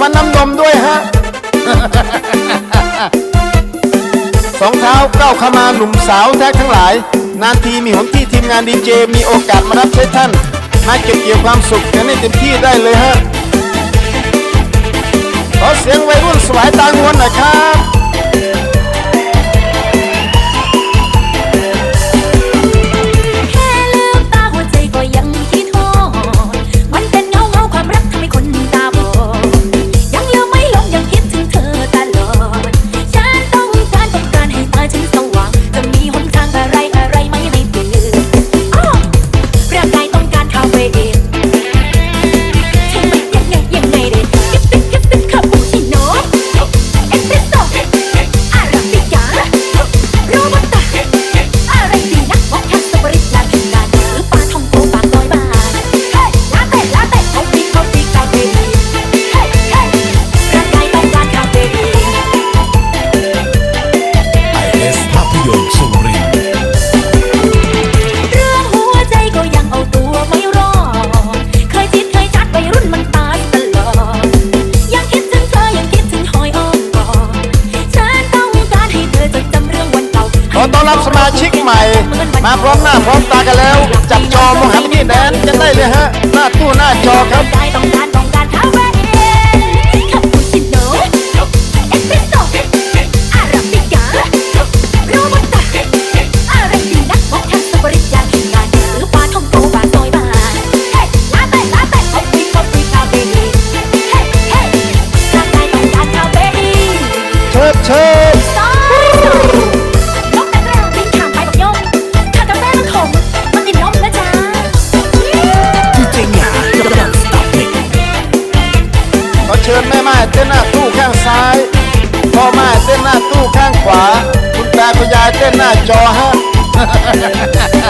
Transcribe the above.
ฟันน้ำนมด้วยฮะ สองเท้าก้าวขามาหนุ่มสาวแท็กทั้งหลาย นานทีมีหนที่ทีมงานดีเจมีโอกาสมารับใช้ท่านมาเก็บเกี่ยวความสุขกันให้เต็มที่ได้เลยฮะขอเสียงวัยรุ่นสวายตางวนหน่อยครับ ต้อนรับสมาชิกใหม่ มาพร้อมหน้าพร้อมตากันแล้ว จับจอมองหาที่แดนจะได้เลยฮะ หน้าตู้หน้าจอครับ 哈哈哈哈哈